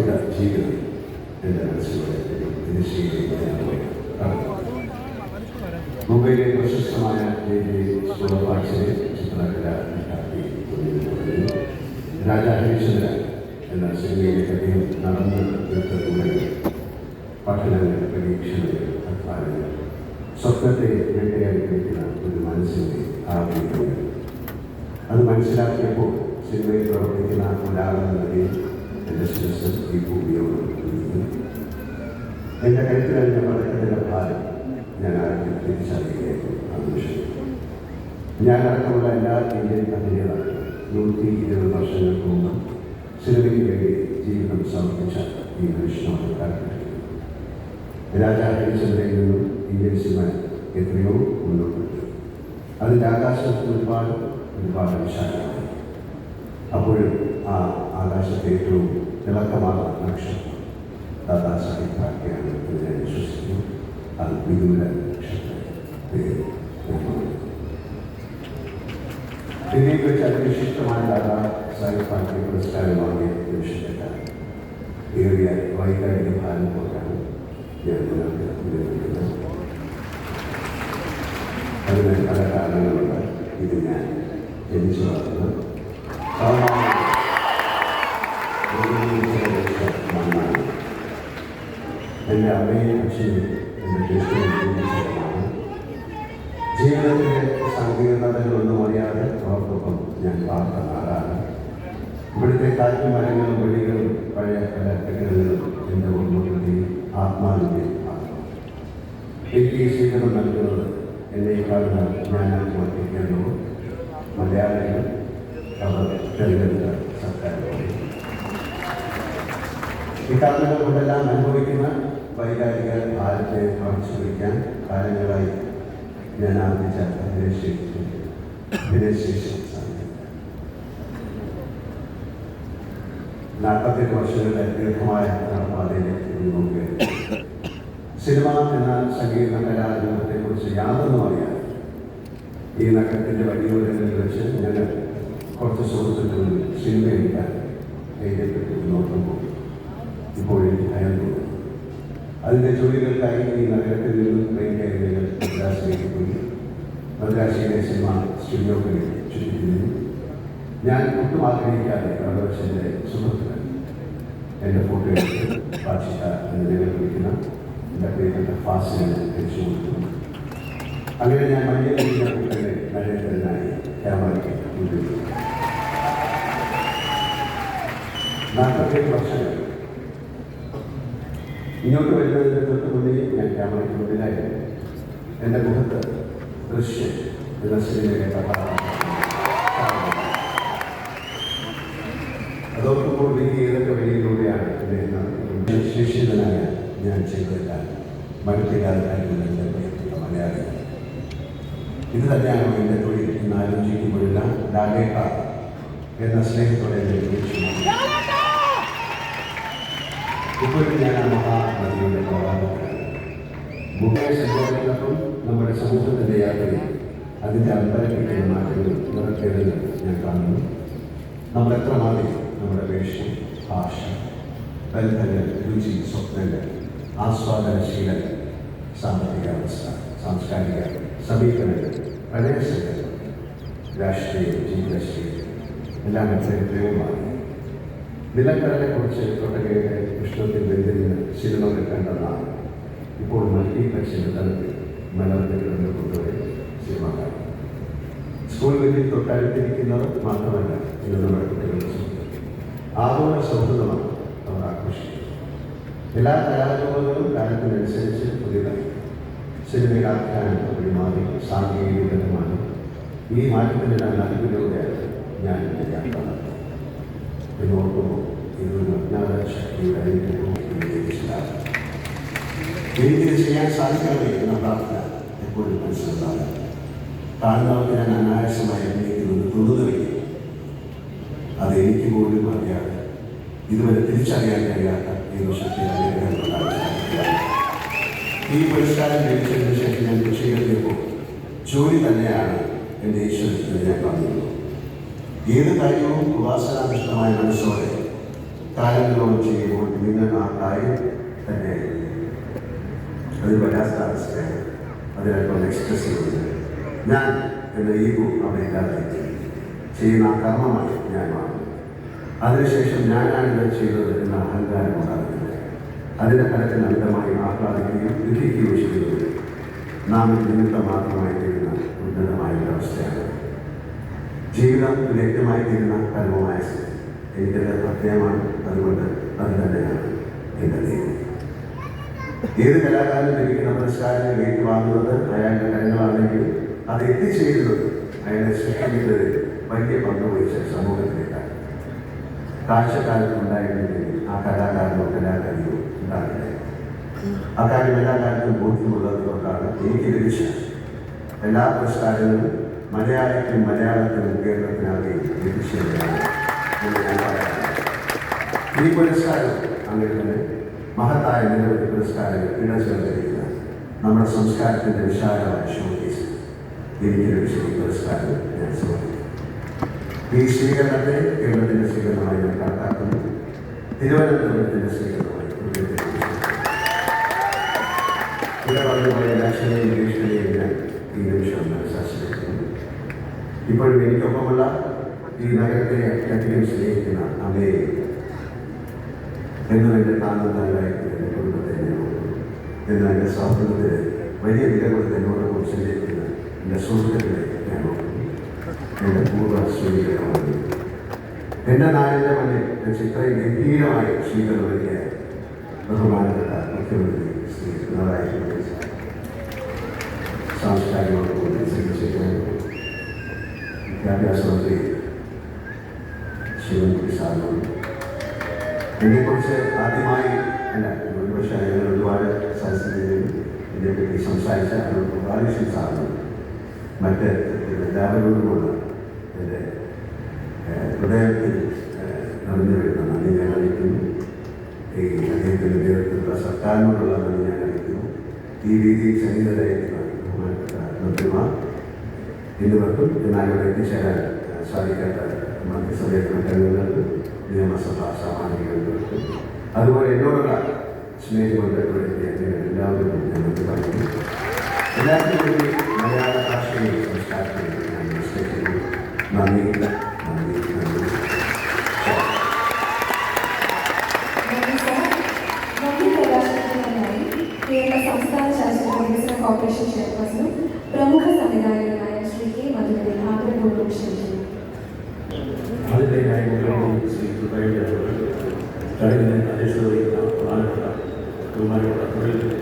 സമർപ്പിത ജീവിതം. എന്റെ മുംബൈയിലെ പ്രശസ്തമായ സുബ്രഹ്മണ്യനെ ചിത്രകല രാജാ ഹരിചന്ദ്ര എന്ന സിനിമയിലേക്ക് അദ്ദേഹം നടന്ന് തീർത്തതുപോലെ പഠനങ്ങൾ പരീക്ഷണങ്ങൾ അധ്വാനങ്ങൾ സ്വപ്നത്തെ വേട്ടയാടി കഴിക്കുന്ന ഒരു മനസ്സിന്റെ ആഗ്രഹങ്ങൾ അത് മനസ്സിലാക്കിയപ്പോൾ സിനിമയിൽ പ്രവർത്തിക്കുന്ന ഒരാളെന്ന നിലയിൽ എന്റെ ശിരസ് ഈ ഭൂമിയോട് കുനിഞ്ഞു. എന്റെ പതക്കത്തിന്റെ ഭാരം ഞാൻ ആദ്യം തിരിച്ചറിയുകയായിരുന്നു. ആ നിമിഷം ഞാൻ അടക്കമുള്ള എല്ലാ ഇന്ത്യൻ അഭിനേതാക്കളും നൂറ്റി ഇരുപത് വർഷങ്ങൾക്ക് മുമ്പ് സിനിമയ്ക്ക് വേണ്ടി ജീവിതം സമർപ്പിച്ച ഈ കാലഘട്ടത്തിൽ രാജാ ഹരിചന്ദ്രയിൽ നിന്നും ഇന്ത്യൻ സിനിമ എത്രയോ മുന്നോട്ട് അതിന്റെ ആകാശത്തിൽ ഒരുപാട് ഒരുപാട് വിശാലമായി. അപ്പോഴും ആ ആകാശത്തെ ഏറ്റവും തിളക്കമാർന്ന നക്ഷത്രം ദാദാ സാഹിബ് ഫാൽക്കെയാണ് എന്ന് ഞാൻ വിശ്വസിക്കുന്നു. അത് വിദൂര നക്ഷത്രം പേര് നിർമ്മാണം ഇന്ത്യയിൽ വെച്ച് അതിവിശിഷ്ടമായ ദാദാ സാഹിബ് ഫാൽക്കെ പുരസ്കാരം വാങ്ങിയ നിമിഷത്തിലാണ് ഏറിയ വൈകാരിക ഭാരം പോലെയാണ് ഞാൻ നിങ്ങൾക്ക് വിവരിക്കുന്നത് അതിന് പല കാരണങ്ങളുണ്ട്. ഇത് ഞാൻ ജനിച്ചു വളർന്ന എന്റെ അമ്മയെ അച്ഛനും എന്റെ ജ്യേഷ്ഠനും ജീവിതത്തിലെ സങ്കീർണതകളൊന്നും അറിയാതെ അവർക്കൊപ്പം ഞാൻ പാർത്ത നാടാണ് ഇവിടുത്തെ കാറ്റും മരങ്ങളും വെളികളും പഴയ പല കെട്ടിടങ്ങളും എന്റെ ഓർമ്മകളുടെയും ആത്മാവിന്റെ എനിക്ക് ഈ സ്വീകരണം നൽകുന്നത് എന്നെ കാണുന്ന ജ്ഞാനം മാറ്റിയിരിക്കുന്നു മലയാളികൾ അവർ തെരഞ്ഞെടുത്ത ഈ കാരണങ്ങൾ കൊണ്ടെല്ലാം അനുഭവിക്കുന്ന വൈകാരിക ഭാരത്തെ മറച്ചു വയ്ക്കാൻ കാലങ്ങളായി ഞാൻ ആർജിച്ച നാട്ടത്തെ വർഷങ്ങളുടെ ദീർഘമായ നടപ്പാതയിലേക്ക് സിനിമ എന്ന സംഗീത കലാരൂപത്തെക്കുറിച്ച് യാതൊന്നും അറിയാം ഈ നഗരത്തിന്റെ വഴിയോരങ്ങളിൽ വെച്ച് ഞങ്ങൾ കുറച്ച് സുഹൃത്തുക്കളിൽ സിനിമയില്ല ധൈര്യപ്പെട്ട് നോക്കുമ്പോൾ. ഇപ്പോൾ അതിന്റെ ജോലികൾക്കായി ഈ നഗരത്തിൽ നിന്നും ട്രെയിൻ കയറികൾ മദ്രാസിലേക്ക് പോയി. മദ്രാസിയിലെ സിനിമ സ്റ്റുഡിയോകളിൽ ചുറ്റിക്കുന്നു ഞാൻ ഒട്ടും ആഗ്രഹിക്കാതെ പ്രദർശന്റെ സുഹൃത്തുക്കൾ എന്റെ ഫോട്ടോ എടുത്ത് എന്ന് ഞങ്ങൾ വിളിക്കുന്ന. എന്റെ പ്രിയപ്പെട്ട ഫാസിനെ തിരിച്ചു കൊടുത്തു അങ്ങനെ ഞാൻ മഞ്ഞ കുട്ടികളെ നരേന്ദ്രനായി ക്യാമറയ്ക്ക് നാൽപ്പത്തേഴ് വർഷങ്ങൾ ഇങ്ങോട്ട് വരുന്നതിന്റെ തൊട്ട് ഞാൻ ക്യാമറയ്ക്ക് മുന്നിലായിരുന്നു എന്റെ മുഖത്ത് ദൃശ്യം എന്ന സിനിമയുടെ അതോടൊപ്പം എനിക്ക് ഏതൊക്കെ വഴിയിലൂടെയാണ് എന്നെ ശേഷിതനായ ഞാൻ ചെയ്തതെല്ലാം മനുഷ്യകാലത്തായിട്ടുള്ള എന്റെ പ്രിയപ്പെട്ട മലയാളി. ഇത് തന്നെയാണ് എന്റെ തൊഴിൽ ഇന്ന് ആലോചിക്കുമ്പോഴെല്ലാം ഡാഗേക്ക എന്ന സ്നേഹത്തോടെ എന്നെ ഇപ്പോഴും ഞാൻ ആ മഹാനദിയുടെ പ്രവാഹത്തിലാണ് മുഖ്യ നമ്മുടെ സമൂഹത്തിന്റെ യാത്രയിൽ അതിന്റെ അമ്പലപ്പെട്ട മാറ്റങ്ങൾ നിറക്കേണ്ടത് ഞാൻ കാണുന്നു നമ്മൾ എത്രമാത്രം നമ്മുടെ വേഷം ഭാഷ ബന്ധങ്ങൾ രുചി സ്വപ്നങ്ങൾ ആസ്വാദനശീലങ്ങൾ സാമ്പത്തിക അവസ്ഥ സാംസ്കാരിക സമീപനങ്ങൾ പ്രദേശങ്ങൾ രാഷ്ട്രീയ ജീവിതശൈലി എല്ലാം എത്രയോ മാറി നിലക്കടലെക്കുറിച്ച് തൊട്ടകയുടെ കൃഷ്ണത്തിൽ വെന്തിരുന്ന് സിനിമകൾ കണ്ടതാണ് ഇപ്പോൾ മൾട്ടിപ്ലക്സിന്റെ തലത്തിൽ മലർത്തിക്കിടന്ന് കൊണ്ടുപോയി സിനിമ കാണും സ്കൂൾ വീട്ടിൽ തൊട്ടടുത്തിരിക്കുന്നവർ മാത്രമല്ല ഇന്ന് നമ്മുടെ കുട്ടികളുടെ സുഹൃത്ത് ആഗോള സൗഹൃദമാണ് അവർ ആഘോഷിക്കുന്നത്. എല്ലാ കലാരൂപങ്ങളും കാലത്തിനനുസരിച്ച് പുതിയതായി സിനിമയിൽ ആഖ്യാനം പെരുമാറി സാങ്കേതികമാണ് ഈ മാറ്റത്തിനെല്ലാം നടുവിലൂടെയാണ് ഞാൻ യാത്ര നടത്തുന്നത് എന്നോർക്കുമ്പോൾ ഇതൊരു അജ്ഞാത ശക്തിയുടെ അനുഗ്രഹവും എനിക്ക് മനസ്സിലാകും എനിക്കിത് ചെയ്യാൻ സാധിക്കണമേ എന്ന പ്രാർത്ഥന എപ്പോഴും മനസ്സിലുണ്ടാകും കാണുന്നവർക്ക് ഞാൻ അനായാസമായി അഭിനയിക്കുന്നത് തൊടുതറിയും അത് എനിക്ക് പോലും അറിയാതെ ഇതുവരെ തിരിച്ചറിയാൻ കഴിയാത്ത അനുഗ്രഹങ്ങളുണ്ടാകും. ഈ പുരസ്കാരം ലഭിച്ചതിന് ശേഷം ഞാൻ കൃഷികളിലേപ്പോൾ ജോലി തന്നെയാണ് എന്റെ ഈശ്വരത്തിൽ ഞാൻ കാണുന്നത് ഏത് കാര്യവും ഉപാസനാധിഷ്ഠമായ മനസ്സോടെ കാര്യങ്ങളോട് ചെയ്യുമ്പോൾ നിങ്ങൾ ആ കാര്യം തന്നെ അത് വല്ലാത്ത അവസ്ഥയാണ് എക്സ്പ്രസ് ചെയ്യുന്നത് ഞാൻ എന്ന ഈഗോ അവിടെ ഇല്ലാതെ ചെയ്യുന്ന ആ കർമ്മമായി ഞാൻ മാറുന്നു. അതിനുശേഷം ഞാനാണ് ഇത് ചെയ്തത് എന്ന അഹങ്കാരം ഉണ്ടാകുന്നത് അതിന്റെ ഫലത്തിൽ അമിതമായി ആഹ്ലാദിക്കുകയും ദുഃഖിക്കുകയും ചെയ്യുന്നത് നാം നിമിത്തം മാത്രമായി തീരുന്ന ജീവിതം ലഭ്യമായി തീരുന്ന പരമമായ സ്ഥിതി. എനിക്കത് പ്രത്യേകമാണ് അതുകൊണ്ട് അത് തന്നെയാണ് എന്റെ ദൈവം. ഏത് കലാകാരനും ലഭിക്കുന്ന പുരസ്കാരങ്ങൾ ഏറ്റുവാങ്ങുന്നത് അയാളുടെ കരങ്ങളാണെങ്കിൽ അത് എത്തിച്ചേരുന്നത് അയാളെ സൃഷ്ടിക്കുന്നത് വലിയ പങ്ക് വഹിച്ച സമൂഹത്തിലേക്കാണ്. കാഴ്ചക്കാലത്ത് ഉണ്ടായിരുന്നെങ്കിൽ ആ കലാകാരനോ കലാകാരിയോ ഉണ്ടാകില്ല അക്കാര്യം എല്ലാ കാര്യത്തിലും ബോധ്യമുള്ളത് കൊണ്ടാണ് എനിക്ക് ലഭിച്ച എല്ലാ പുരസ്കാരങ്ങളും മലയാളിക്കും മലയാളത്തിനും കേരളത്തിനാകെയും ലഭിച്ചതാണ് എന്ന് ഞാൻ പറയാറുണ്ട്. ഈ പുരസ്കാരം അങ്ങനെ തന്നെ മഹത്തായ നിരവധി പുരസ്കാരങ്ങൾ ഇടചേർന്നിരിക്കുന്ന നമ്മുടെ സംസ്കാരത്തിന്റെ വിശാലമായ ഷോക്കേസ് എനിക്ക് ലഭിച്ച ഈ പുരസ്കാരം ഞാൻ സമർപ്പിക്കും ഈ സ്വീകരണത്തെ കേരളത്തിന്റെ സ്വീകരണമായി ഞാൻ കണക്കാക്കുന്നു. തിരുവനന്തപുരത്തിന്റെ സ്വീകരണമായി ഇവിടെ പറഞ്ഞ ദക്ഷിണയും ഭീഷണിയും ഞാൻ ഈ നിമിഷം മനസ്സാശ്രയിക്കുന്നു ഇപ്പോഴും എനിക്കൊപ്പമുള്ള ഈ നഗരത്തെ അത്യധികം സ്നേഹിക്കുന്ന അമ്മയെ എന്നും എന്റെ താങ്ങുന്നതായിട്ട് എന്റെ കുടുംബത്തെ ഓർക്കുന്നു. എന്റെ സൗഹൃദത്തിന് വലിയ വില കൊടുത്ത് എന്നോടൊപ്പം സ്നേഹിക്കുന്ന എന്റെ സുഹൃത്തുക്കളെ ഞാൻ എന്റെ പൂർവ സ്വീകരണമാണ് എന്റെ മണ്ണിൽ വെച്ച് ഇത്രയും ഗംഭീരമായി സ്വീകരണം നൽകിയ ബഹുമാനപ്പെട്ട മുഖ്യമന്ത്രി ശ്രീ പിണറായി വിജയൻ വിദ്യാഭ്യാസ മന്ത്രി ശിവൻകുട്ടി സാറിനോട് എന്നെക്കുറിച്ച് ആദ്യമായി അല്ല ഒരുപക്ഷെ ഞങ്ങൾ ഒരുപാട് സദസ്സിലും ഇതിനെപ്പറ്റി സംസാരിച്ച ബാലകൃഷ്ണൻ സാറിനും മറ്റ് എല്ലാവരോടുമുള്ള എൻ്റെ ഏഹ്, ഹൃദയത്തിൽ ഏഹ്, നിറഞ്ഞു വരുന്ന നന്ദി ഞാൻ അറിയിക്കുന്നു ഈ അദ്ദേഹത്തിൻ്റെ നേതൃത്വത്തിലുള്ള സർക്കാരിനോടുള്ള നന്ദി ഞാൻ അറിയിക്കുന്നു ഈ രീതിയിൽ സന്നിധരായിരിക്കുന്ന ബഹുമാനപ്പെട്ട മന്ത്രിമാർ എന്നിവർക്കും എത്തിച്ചേരാൻ ഏഹ്, സാധിക്കാത്ത മന്ത്രിസഭയുടെ മറ്റംഗങ്ങൾക്ക് നിയമസഭാ സാമാജികൾക്കും അതുപോലെ എന്നോടുള്ള സ്നേഹം കൊണ്ട് ഇവിടെ എത്തിയ നിങ്ങൾ എല്ലാവരും നന്ദി പറയുന്നു. എല്ലാവർക്കും മലയാള ഭാഷയും സംസ്കാരത്തെയും ഞാൻ നമസ്കരിക്കുന്നു നന്ദി. 誰でも誰そろいが生まれた生まれた。これで